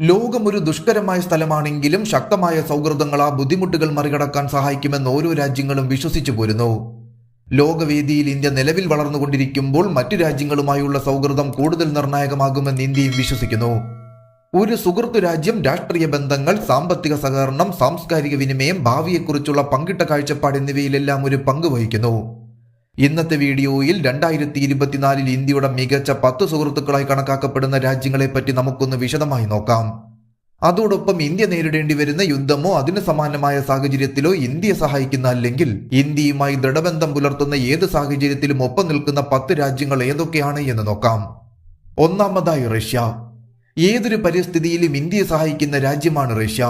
ലോകം ഒരു ദുഷ്കരമായ സ്ഥലമാണെങ്കിലും ശക്തമായ സൗഹൃദങ്ങൾ ആ ബുദ്ധിമുട്ടുകൾ മറികടക്കാൻ സഹായിക്കുമെന്ന് ഓരോ രാജ്യങ്ങളും വിശ്വസിച്ചു പോരുന്നു. ലോകവേദിയിൽ ഇന്ത്യ നിലവിൽ വളർന്നുകൊണ്ടിരിക്കുമ്പോൾ മറ്റു രാജ്യങ്ങളുമായുള്ള സൗഹൃദം കൂടുതൽ നിർണായകമാകുമെന്ന് ഇന്ത്യയും വിശ്വസിക്കുന്നു. ഒരു സുഹൃത്തു രാജ്യം രാഷ്ട്രീയ ബന്ധങ്ങൾ സാമ്പത്തിക സഹകരണം സാംസ്കാരിക വിനിമയം ഭാവിയെക്കുറിച്ചുള്ള പങ്കിട്ട കാഴ്ചപ്പാട് എന്നിവയിലെല്ലാം ഒരു പങ്ക് വഹിക്കുന്നു. ഇന്നത്തെ വീഡിയോയിൽ രണ്ടായിരത്തി ഇരുപത്തിനാലിൽ ഇന്ത്യയുടെ മികച്ച പത്ത് സുഹൃത്തുക്കളായി കണക്കാക്കപ്പെടുന്ന രാജ്യങ്ങളെപ്പറ്റി നമുക്കൊന്ന് വിശദമായി നോക്കാം. അതോടൊപ്പം ഇന്ത്യ നേരിടേണ്ടി വരുന്ന യുദ്ധമോ അതിന് സമാനമായ സാഹചര്യത്തിലോ ഇന്ത്യയെ സഹായിക്കുന്ന അല്ലെങ്കിൽ ഇന്ത്യയുമായി ദൃഢബന്ധം പുലർത്തുന്ന ഏത് സാഹചര്യത്തിലും ഒപ്പം നിൽക്കുന്ന പത്ത് രാജ്യങ്ങൾ ഏതൊക്കെയാണ് എന്ന് നോക്കാം. ഒന്നാമതായി റഷ്യ. ഏതൊരു പരിസ്ഥിതിയിലും ഇന്ത്യയെ സഹായിക്കുന്ന രാജ്യമാണ് റഷ്യ.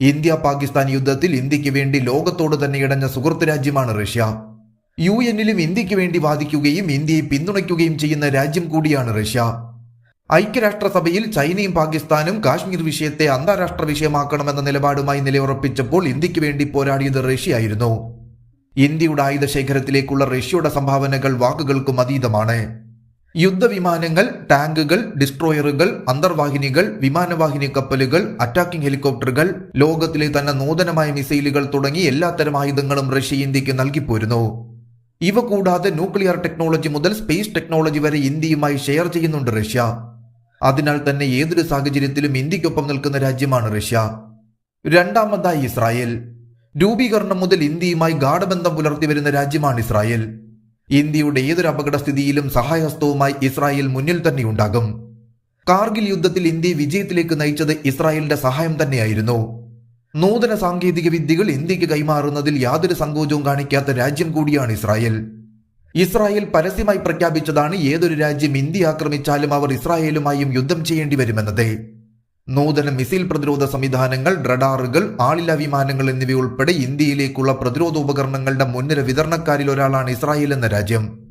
ഇന്ത്യ പാകിസ്ഥാൻ യുദ്ധത്തിൽ ഇന്ത്യയ്ക്ക് വേണ്ടി ലോകത്തോട് തന്നെ ഇടഞ്ഞ സുഹൃത്ത് രാജ്യമാണ് റഷ്യ. യു എന്നിലും ഇന്ത്യയ്ക്ക് വേണ്ടി വാദിക്കുകയും ഇന്ത്യയെ പിന്തുണയ്ക്കുകയും ചെയ്യുന്ന രാജ്യം കൂടിയാണ് റഷ്യ. ഐക്യരാഷ്ട്രസഭയിൽ ചൈനയും പാകിസ്ഥാനും കാശ്മീർ വിഷയത്തെ അന്താരാഷ്ട്ര വിഷയമാക്കണമെന്ന നിലപാടുമായി നിലയുറപ്പിച്ചപ്പോൾ ഇന്ത്യയ്ക്ക് വേണ്ടി പോരാടിയത് റഷ്യയായിരുന്നു. ഇന്ത്യയുടെ ആയുധ ശേഖരത്തിലേക്കുള്ള റഷ്യയുടെ സംഭാവനകൾ വാക്കുകൾക്കും അതീതമാണ്. യുദ്ധവിമാനങ്ങൾ ടാങ്കുകൾ ഡിസ്ട്രോയറുകൾ അന്തർവാഹിനികൾ വിമാനവാഹിനി കപ്പലുകൾ അറ്റാക്കിംഗ് ഹെലികോപ്റ്ററുകൾ ലോകത്തിലെ തന്നെ നൂതനമായ മിസൈലുകൾ തുടങ്ങി എല്ലാത്തരം ആയുധങ്ങളും റഷ്യ ഇന്ത്യയ്ക്ക് നൽകിപ്പോരുന്നു. ഇവ കൂടാതെ ന്യൂക്ലിയർ ടെക്നോളജി മുതൽ സ്പേസ് ടെക്നോളജി വരെ ഇന്ത്യയുമായി ഷെയർ ചെയ്യുന്നുണ്ട് റഷ്യ. അതിനാൽ തന്നെ ഏതൊരു സാഹചര്യത്തിലും ഇന്ത്യക്കൊപ്പം നിൽക്കുന്ന രാജ്യമാണ് റഷ്യ. രണ്ടാമതായി ഇസ്രായേൽ. രൂപീകരണം മുതൽ ഇന്ത്യയുമായി ഗാഠബന്ധം പുലർത്തി വരുന്ന രാജ്യമാണ് ഇസ്രായേൽ. ഇന്ത്യയുടെ ഏതൊരു അപകടസ്ഥിതിയിലും സഹായഹസ്തവുമായി ഇസ്രായേൽ മുന്നിൽ തന്നെ ഉണ്ടാകും. കാർഗിൽ യുദ്ധത്തിൽ ഇന്ത്യയെ വിജയത്തിലേക്ക് നയിച്ചത് ഇസ്രായേലിന്റെ സഹായം തന്നെയായിരുന്നു. നൂതന സാങ്കേതിക വിദ്യകൾ ഇന്ത്യയ്ക്ക് കൈമാറുന്നതിൽ യാതൊരു സങ്കോചവും കാണിക്കാത്ത രാജ്യം കൂടിയാണ് ഇസ്രായേൽ. ഇസ്രായേൽ പരസ്യമായി പ്രഖ്യാപിച്ചതാണ് ഏതൊരു രാജ്യം ഇന്ത്യ ആക്രമിച്ചാലും അവർ ഇസ്രായേലുമായും യുദ്ധം ചെയ്യേണ്ടി വരുമെന്നത്. നൂതന മിസൈൽ പ്രതിരോധ സംവിധാനങ്ങൾ റഡാറുകൾ ആളില്ലാ വിമാനങ്ങൾ എന്നിവയുൾപ്പെടെ ഇന്ത്യയിലേക്കുള്ള പ്രതിരോധ ഉപകരണങ്ങളുടെ മുൻനിര വിതരണക്കാരിൽ ഒരാളാണ് ഇസ്രായേൽ എന്ന രാജ്യം.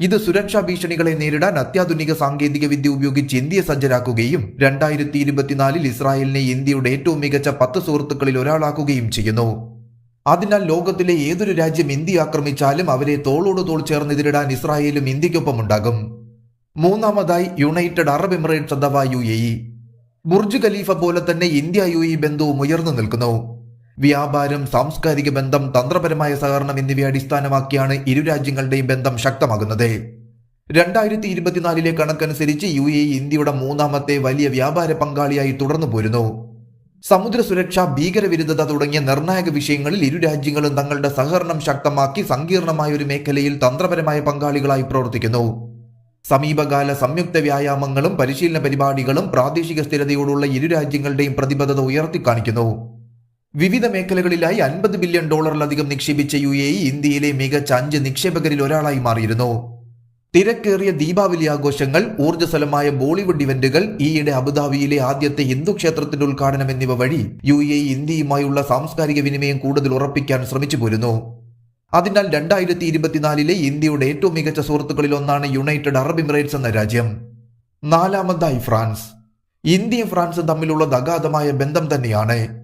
ഇത് സുരക്ഷാ ഭീഷണികളെ നേരിടാൻ അത്യാധുനിക സാങ്കേതിക വിദ്യ ഉപയോഗിച്ച് ഇന്ത്യയെ സജ്ജരാക്കുകയും രണ്ടായിരത്തി ഇരുപത്തിനാലിൽ ഇസ്രായേലിനെ ഇന്ത്യയുടെ ഏറ്റവും മികച്ച പത്ത് സുഹൃത്തുക്കളിൽ ഒരാളാക്കുകയും ചെയ്യുന്നു. അതിനാൽ ലോകത്തിലെ ഏതൊരു രാജ്യം ഇന്ത്യ ആക്രമിച്ചാലും അവരെ തോളോട് തോൾ ചേർന്ന് എതിരിടാൻ ഇസ്രായേലും ഇന്ത്യക്കൊപ്പം ഉണ്ടാകും മൂന്നാമതായി യുണൈറ്റഡ് അറബ് എമിറേറ്റ്സ് അഥവാ U A E. Burj Khalifa പോലെ തന്നെ ഇന്ത്യ യു എ ബന്ധവും ഉയർന്നു നിൽക്കുന്നു. വ്യാപാരം സാംസ്കാരിക ബന്ധം തന്ത്രപരമായ സഹകരണം എന്നിവയെ അടിസ്ഥാനമാക്കിയാണ് ഇരു രാജ്യങ്ങളുടെയും ബന്ധം ശക്തമാകുന്നത്. രണ്ടായിരത്തി ഇരുപത്തിനാലിലെ കണക്കനുസരിച്ച് യു എ ഇന്ത്യയുടെ മൂന്നാമത്തെ വലിയ വ്യാപാര പങ്കാളിയായി തുടർന്നു പോരുന്നു. സമുദ്ര സുരക്ഷ ഭീകരവിരുദ്ധത തുടങ്ങിയ നിർണായക വിഷയങ്ങളിൽ ഇരു രാജ്യങ്ങളും തങ്ങളുടെ സഹകരണം ശക്തമാക്കി സങ്കീർണമായ ഒരു മേഖലയിൽ തന്ത്രപരമായ പങ്കാളികളായി പ്രവർത്തിക്കുന്നു. സമീപകാല സംയുക്ത വ്യായാമങ്ങളും പരിശീലന പരിപാടികളും പ്രാദേശിക സ്ഥിരതയോടുള്ള ഇരു രാജ്യങ്ങളുടെയും പ്രതിബദ്ധത ഉയർത്തിക്കാണിക്കുന്നു. വിവിധ മേഖലകളിലായി അൻപത് ബില്യൺ ഡോളറിലധികം നിക്ഷേപിച്ച യു എ ഇന്ത്യയിലെ മികച്ച അഞ്ച് നിക്ഷേപകരിൽ ഒരാളായി മാറിയിരുന്നു. തിരക്കേറിയ ദീപാവലി ആഘോഷങ്ങൾ ഊർജസ്വലമായ ബോളിവുഡ് ഇവന്റുകൾ ഈയിടെ അബുദാബിയിലെ ആദ്യത്തെ ഹിന്ദു ക്ഷേത്രത്തിന്റെ ഉദ്ഘാടനം എന്നിവ വഴി യു എ ഇന്ത്യയുമായുള്ള സാംസ്കാരിക വിനിമയം കൂടുതൽ ഉറപ്പിക്കാൻ ശ്രമിച്ചു പോരുന്നു. അതിനാൽ രണ്ടായിരത്തി ഇരുപത്തിനാലിലെ ഇന്ത്യയുടെ ഏറ്റവും മികച്ച സുഹൃത്തുക്കളിൽ ഒന്നാണ് യുണൈറ്റഡ് അറബ് എമിറേറ്റ്സ് എന്ന രാജ്യം. നാലാമതായി ഫ്രാൻസ്. ഇന്ത്യയും ഫ്രാൻസും തമ്മിലുള്ള അഗാധമായ ബന്ധം തന്നെയാണ്.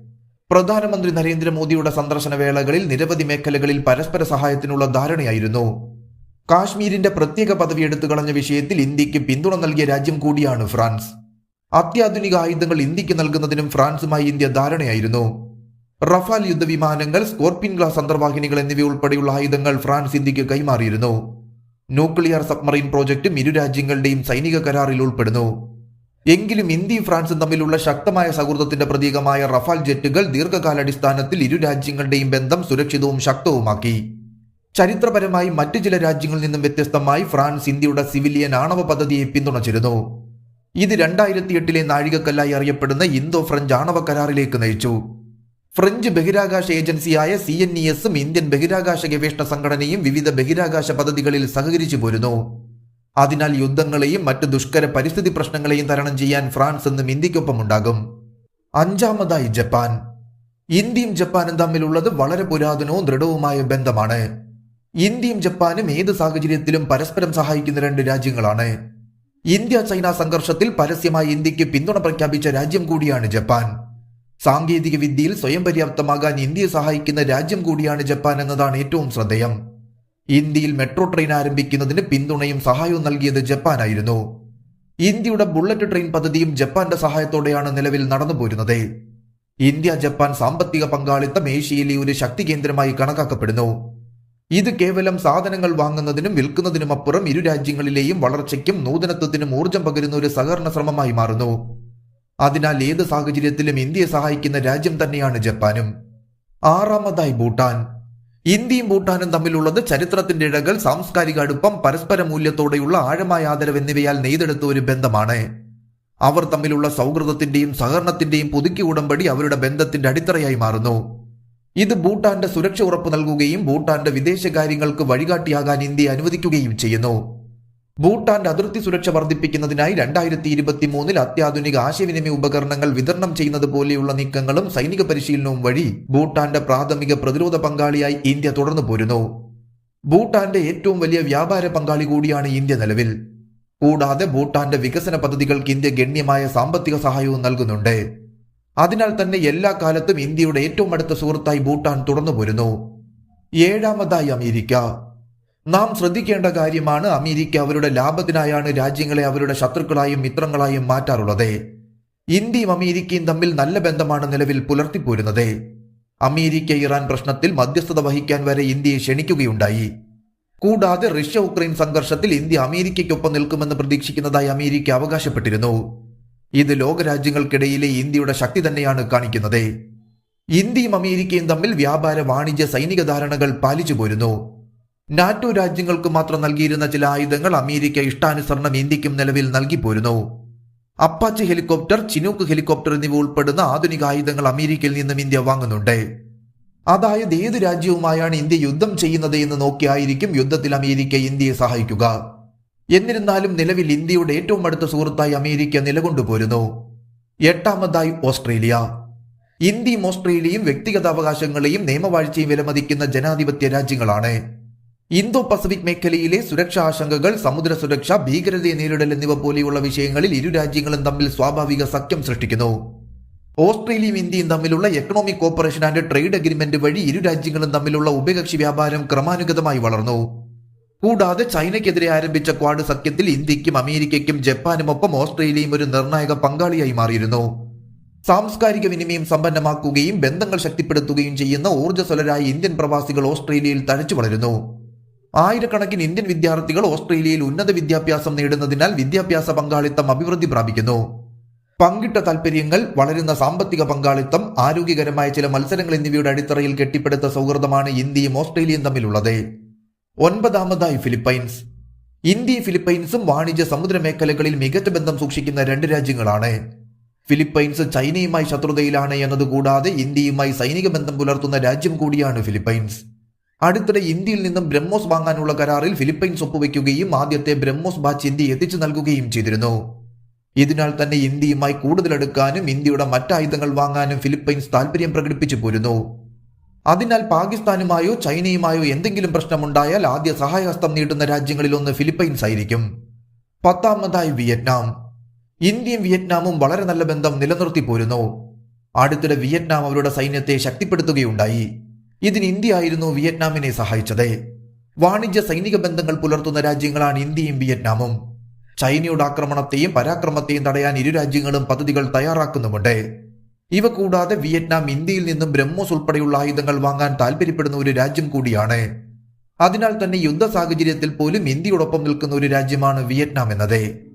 പ്രധാനമന്ത്രി നരേന്ദ്രമോദിയുടെ സന്ദർശന വേളകളിൽ നിരവധി മേഖലകളിൽ പരസ്പര സഹായത്തിനുള്ള ധാരണയായിരുന്നു. കാശ്മീരിന്റെ പ്രത്യേക പദവി എടുത്തു കളഞ്ഞ വിഷയത്തിൽ ഇന്ത്യയ്ക്ക് പിന്തുണ നൽകിയ രാജ്യം കൂടിയാണ് ഫ്രാൻസ്. അത്യാധുനിക ആയുധങ്ങൾ ഇന്ത്യയ്ക്ക് നൽകുന്നതിനും ഫ്രാൻസുമായി ഇന്ത്യ ധാരണയായിരുന്നു. റഫാൽ യുദ്ധവിമാനങ്ങൾ സ്കോർപിൻ ഗ്ലാസ് അന്തർവാഹിനികൾ എന്നിവയുൾപ്പെടെയുള്ള ആയുധങ്ങൾ ഫ്രാൻസ് ഇന്ത്യയ്ക്ക് കൈമാറിയിരുന്നു. ന്യൂക്ലിയർ സബ്മറീൻ പ്രോജക്റ്റും ഇരു രാജ്യങ്ങളുടെയും സൈനിക കരാറിൽ ഉൾപ്പെടുന്നു. എങ്കിലും ഇന്ത്യയും ഫ്രാൻസും തമ്മിലുള്ള ശക്തമായ സൗഹൃദത്തിന്റെ പ്രതീകമായ റഫാൽ ജെറ്റുകൾ ദീർഘകാലാടിസ്ഥാനത്തിൽ ഇരു രാജ്യങ്ങളുടെയും ബന്ധം സുരക്ഷിതവും ശക്തവുമാക്കി. ചരിത്രപരമായി മറ്റു ചില രാജ്യങ്ങളിൽ നിന്നും വ്യത്യസ്തമായി ഫ്രാൻസ് ഇന്ത്യയുടെ സിവിലിയൻ ആണവ പദ്ധതിയെ പിന്തുണച്ചിരുന്നു. ഇത് രണ്ടായിരത്തി എട്ടിലെ നാഴികക്കല്ലായി അറിയപ്പെടുന്ന ഇന്തോ ഫ്രഞ്ച് ആണവ കരാറിലേക്ക് നയിച്ചു. ഫ്രഞ്ച് ബഹിരാകാശ ഏജൻസിയായ സി എൻ ഇ എസും ഇന്ത്യൻ ബഹിരാകാശ ഗവേഷണ സംഘടനയും വിവിധ ബഹിരാകാശ പദ്ധതികളിൽ സഹകരിച്ചു പോരുന്നു. അതിനാൽ യുദ്ധങ്ങളെയും മറ്റ് ദുഷ്കര പരിസ്ഥിതി പ്രശ്നങ്ങളെയും തരണം ചെയ്യാൻ ഫ്രാൻസ് എന്നും ഇന്ത്യക്കൊപ്പം ഉണ്ടാകും അഞ്ചാമതായി ജപ്പാൻ. ഇന്ത്യയും ജപ്പാനും തമ്മിലുള്ളത് വളരെ പുരാതനവും ദൃഢവുമായ ബന്ധമാണ്. ഇന്ത്യയും ജപ്പാനും ഏത് സാഹചര്യത്തിലും പരസ്പരം സഹായിക്കുന്ന രണ്ട് രാജ്യങ്ങളാണ്. ഇന്ത്യ ചൈന സംഘർഷത്തിൽ പരസ്യമായി ഇന്ത്യയ്ക്ക് പിന്തുണ പ്രഖ്യാപിച്ച രാജ്യം കൂടിയാണ് ജപ്പാൻ. സാങ്കേതിക വിദ്യയിൽ സ്വയം പര്യാപ്തമാകാൻ ഇന്ത്യയെ സഹായിക്കുന്ന രാജ്യം കൂടിയാണ് ജപ്പാൻ എന്നതാണ് ഏറ്റവും ശ്രദ്ധേയം. ഇന്ത്യയിൽ മെട്രോ ട്രെയിൻ ആരംഭിക്കുന്നതിന് പിന്തുണയും സഹായവും നൽകിയത് ജപ്പാനായിരുന്നു. ഇന്ത്യയുടെ ബുള്ളറ്റ് ട്രെയിൻ പദ്ധതിയും ജപ്പാന്റെ സഹായത്തോടെയാണ് നിലവിൽ നടന്നുപോരുന്നത് ഇന്ത്യ ജപ്പാൻ സാമ്പത്തിക പങ്കാളിത്തം ഏഷ്യയിലെ ഒരു ശക്തി കേന്ദ്രമായി കണക്കാക്കപ്പെടുന്നു. ഇത് കേവലം സാധനങ്ങൾ വാങ്ങുന്നതിനും വിൽക്കുന്നതിനും അപ്പുറം ഇരു രാജ്യങ്ങളിലെയും വളർച്ചയ്ക്കും നൂതനത്വത്തിനും ഊർജം പകരുന്ന ഒരു സഹകരണ ശ്രമമായി മാറുന്നു. അതിനാൽ ഏത് സാഹചര്യത്തിലും ഇന്ത്യയെ സഹായിക്കുന്ന രാജ്യം തന്നെയാണ് ജപ്പാനും. ആറാമതായി ഭൂട്ടാൻ. ഇന്ത്യയും ഭൂട്ടാനും തമ്മിലുള്ളത് ചരിത്രത്തിന്റെ ഇഴകൾ സാംസ്കാരിക അടുപ്പം പരസ്പര മൂല്യത്തോടെയുള്ള ആഴമായ ആദരവ് എന്നിവയാൽ നെയ്തെടുത്ത ഒരു ബന്ധമാണ്. അവർ തമ്മിലുള്ള സൗഹൃദത്തിന്റെയും സഹകരണത്തിന്റെയും പുതുക്കി ഉടമ്പടി അവരുടെ ബന്ധത്തിന്റെ അടിത്തറയായി മാറുന്നു. ഇത് ഭൂട്ടാന്റെ സുരക്ഷ ഉറപ്പു നൽകുകയും ഭൂട്ടാന്റെ വിദേശകാര്യങ്ങൾക്ക് വഴികാട്ടിയാകാൻ ഇന്ത്യ അനുവദിക്കുകയും ചെയ്യുന്നു. ഭൂട്ടാന്റെ അതിർത്തി സുരക്ഷ വർദ്ധിപ്പിക്കുന്നതിനായി രണ്ടായിരത്തി ഇരുപത്തി മൂന്നിൽ അത്യാധുനിക ആശയവിനിമയ ഉപകരണങ്ങൾ വിതരണം ചെയ്യുന്നത് പോലെയുള്ള നീക്കങ്ങളും സൈനിക പരിശീലനവും വഴി ഭൂട്ടാന്റെ പ്രാഥമിക പ്രതിരോധ പങ്കാളിയായി ഇന്ത്യ തുടർന്നു പോരുന്നു. ഭൂട്ടാന്റെ ഏറ്റവും വലിയ വ്യാപാര പങ്കാളി കൂടിയാണ് ഇന്ത്യ നിലവിൽ. കൂടാതെ ഭൂട്ടാന്റെ വികസന പദ്ധതികൾക്ക് ഇന്ത്യ ഗണ്യമായ സാമ്പത്തിക സഹായവും നൽകുന്നുണ്ട്. അതിനാൽ തന്നെ എല്ലാ കാലത്തും ഇന്ത്യയുടെ ഏറ്റവും അടുത്ത സുഹൃത്തായി ഭൂട്ടാൻ തുടർന്നു പോരുന്നു. ഏഴാമതായി അമേരിക്ക. നാം ശ്രദ്ധിക്കേണ്ട കാര്യമാണ് അമേരിക്ക അവരുടെ ലാഭത്തിനായാണ് രാജ്യങ്ങളെ അവരുടെ ശത്രുക്കളായും മിത്രങ്ങളായും മാറ്റാറുള്ളത്. ഇന്ത്യയും അമേരിക്കയും തമ്മിൽ നല്ല ബന്ധമാണ് നിലവിൽ പുലർത്തിപ്പോരുന്നത്. അമേരിക്ക ഇറാൻ പ്രശ്നത്തിൽ മധ്യസ്ഥത വഹിക്കാൻ വരെ ഇന്ത്യയെ ക്ഷണിക്കുകയുണ്ടായി. കൂടാതെ റഷ്യ ഉക്രൈൻ സംഘർഷത്തിൽ ഇന്ത്യ അമേരിക്കയ്ക്കൊപ്പം നിൽക്കുമെന്ന് പ്രതീക്ഷിക്കുന്നതായി അമേരിക്ക അവകാശപ്പെട്ടിരുന്നു. ഇത് ലോകരാജ്യങ്ങൾക്കിടയിലെ ഇന്ത്യയുടെ ശക്തി തന്നെയാണ് കാണിക്കുന്നത്. ഇന്ത്യയും അമേരിക്കയും തമ്മിൽ വ്യാപാര വാണിജ്യ സൈനിക ധാരണകൾ പാലിച്ചു പോരുന്നു നാറ്റോ രാജ്യങ്ങൾക്ക് മാത്രം നൽകിയിരുന്ന ചില ആയുധങ്ങൾ അമേരിക്ക ഇഷ്ടാനുസരണം ഇന്ത്യക്കും നിലവിൽ നൽകി പോരുന്നു അപ്പാച്ചി ഹെലികോപ്റ്റർ ചിനൂക്ക് ഹെലികോപ്റ്റർ എന്നിവ ഉൾപ്പെടുന്ന ആധുനിക ആയുധങ്ങൾ അമേരിക്കയിൽ നിന്നും ഇന്ത്യ വാങ്ങുന്നുണ്ട്. അതായത് ഏത് രാജ്യവുമായാണ് ഇന്ത്യ യുദ്ധം ചെയ്യുന്നത് എന്ന് നോക്കിയായിരിക്കും യുദ്ധത്തിൽ അമേരിക്ക ഇന്ത്യയെ സഹായിക്കുക. എന്നിരുന്നാലും നിലവിൽ ഇന്ത്യയുടെ ഏറ്റവും അടുത്ത സുഹൃത്തായി അമേരിക്ക നിലകൊണ്ടുപോരുന്നു. എട്ടാമതായി ഓസ്ട്രേലിയ. ഇന്ത്യയും ഓസ്ട്രേലിയയും വ്യക്തിഗത അവകാശങ്ങളെയും നിയമവാഴ്ചയും വിലമതിക്കുന്ന ജനാധിപത്യ രാജ്യങ്ങളാണ്. ഇന്തോ പസഫിക് മേഖലയിലെ സുരക്ഷാ ആശങ്കകൾ സമുദ്ര സുരക്ഷ ഭീകരതയെ നേരിടൽ എന്നിവ പോലെയുള്ള വിഷയങ്ങളിൽ ഇരു രാജ്യങ്ങളും തമ്മിൽ സ്വാഭാവിക സഖ്യം സൃഷ്ടിക്കുന്നു. ഓസ്ട്രേലിയയും ഇന്ത്യയും തമ്മിലുള്ള economic cooperation and trade agreement വഴി ഇരു രാജ്യങ്ങളും തമ്മിലുള്ള ഉഭയകക്ഷി വ്യാപാരം ക്രമാനുഗതമായി വളർന്നു. കൂടാതെ ചൈനയ്ക്കെതിരെ ആരംഭിച്ച ക്വാഡ് സഖ്യത്തിൽ ഇന്ത്യക്കും അമേരിക്കയ്ക്കും ജപ്പാനുമൊപ്പം ഓസ്ട്രേലിയയും ഒരു നിർണായക പങ്കാളിയായി മാറിയിരുന്നു. സാംസ്കാരിക വിനിമയം സമ്പന്നമാക്കുകയും ബന്ധങ്ങൾ ശക്തിപ്പെടുത്തുകയും ചെയ്യുന്ന ഊർജസ്വലരായ ഇന്ത്യൻ പ്രവാസികൾ ഓസ്ട്രേലിയയിൽ തഴച്ചു വളരുന്നു. ആയിരക്കണക്കിന് ഇന്ത്യൻ വിദ്യാർത്ഥികൾ ഓസ്ട്രേലിയയിൽ ഉന്നത വിദ്യാഭ്യാസം നേടുന്നതിനാൽ വിദ്യാഭ്യാസ പങ്കാളിത്തം അഭിവൃദ്ധി പ്രാപിക്കുന്നു. പങ്കിട്ട താൽപര്യങ്ങൾ വളരുന്ന സാമ്പത്തിക പങ്കാളിത്തം ആരോഗ്യകരമായ ചില മത്സരങ്ങൾ എന്നിവയുടെ അടിത്തറയിൽ കെട്ടിപ്പടുത്ത സൗഹൃദമാണ് ഇന്ത്യയും ഓസ്ട്രേലിയയും തമ്മിലുള്ളത്. ഒൻപതാമതായി ഫിലിപ്പൈൻസ്. ഇന്ത്യയും ഫിലിപ്പൈൻസും വാണിജ്യ സമുദ്ര മേഖലകളിൽ മികച്ച ബന്ധം സൂക്ഷിക്കുന്ന രണ്ട് രാജ്യങ്ങളാണ്. ഫിലിപ്പൈൻസ് ചൈനയുമായി ശത്രുതയിലാണ് എന്നതുകൂടാതെ ഇന്ത്യയുമായി സൈനിക ബന്ധം പുലർത്തുന്ന രാജ്യം കൂടിയാണ് ഫിലിപ്പൈൻസ്. അടുത്തിടെ ഇന്ത്യയിൽ നിന്നും ബ്രഹ്മോസ് വാങ്ങാനുള്ള കരാറിൽ ഫിലിപ്പൈൻസ് ഒപ്പുവെക്കുകയും ആദ്യത്തെ ബ്രഹ്മോസ് ബാച്ച് ഇന്ത്യ എത്തിച്ചു നൽകുകയും ചെയ്തിരുന്നു. ഇതിനാൽ തന്നെ ഇന്ത്യയുമായി കൂടുതലെടുക്കാനും ഇന്ത്യയുടെ മറ്റായുധങ്ങൾ വാങ്ങാനും ഫിലിപ്പൈൻസ് താൽപര്യം പ്രകടിപ്പിച്ചു പോരുന്നു. അതിനാൽ പാകിസ്ഥാനുമായോ ചൈനയുമായോ എന്തെങ്കിലും പ്രശ്നമുണ്ടായാൽ ആദ്യ സഹായഹസ്തം നീട്ടുന്ന രാജ്യങ്ങളിലൊന്ന് ഫിലിപ്പൈൻസ് ആയിരിക്കും. പത്താമതായി വിയറ്റ്നാം. ഇന്ത്യയും വിയറ്റ്നാമും വളരെ നല്ല ബന്ധം നിലനിർത്തി പോരുന്നു. അടുത്തിടെ വിയറ്റ്നാം അവരുടെ സൈന്യത്തെ ശക്തിപ്പെടുത്തുകയുണ്ടായി. ഇതിന് ഇന്ത്യ ആയിരുന്നു വിയറ്റ്നാമിനെ സഹായിച്ചത്. വാണിജ്യ സൈനിക ബന്ധങ്ങൾ പുലർത്തുന്ന രാജ്യങ്ങളാണ് ഇന്ത്യയും വിയറ്റ്നാമും. ചൈനയുടെ ആക്രമണത്തെയും പരാക്രമത്തെയും തടയാൻ ഇരു രാജ്യങ്ങളും പദ്ധതികൾ തയ്യാറാക്കുന്നുമുണ്ട്. ഇവ കൂടാതെ വിയറ്റ്നാം ഇന്ത്യയിൽ നിന്നും ബ്രഹ്മോസ് ഉൾപ്പെടെയുള്ള ആയുധങ്ങൾ വാങ്ങാൻ താൽപര്യപ്പെടുന്ന ഒരു രാജ്യം കൂടിയാണ്. അതിനാൽ തന്നെ യുദ്ധ സാഹചര്യത്തിൽ പോലും ഇന്ത്യയോടൊപ്പം നിൽക്കുന്ന ഒരു രാജ്യമാണ് വിയറ്റ്നാം എന്നത്.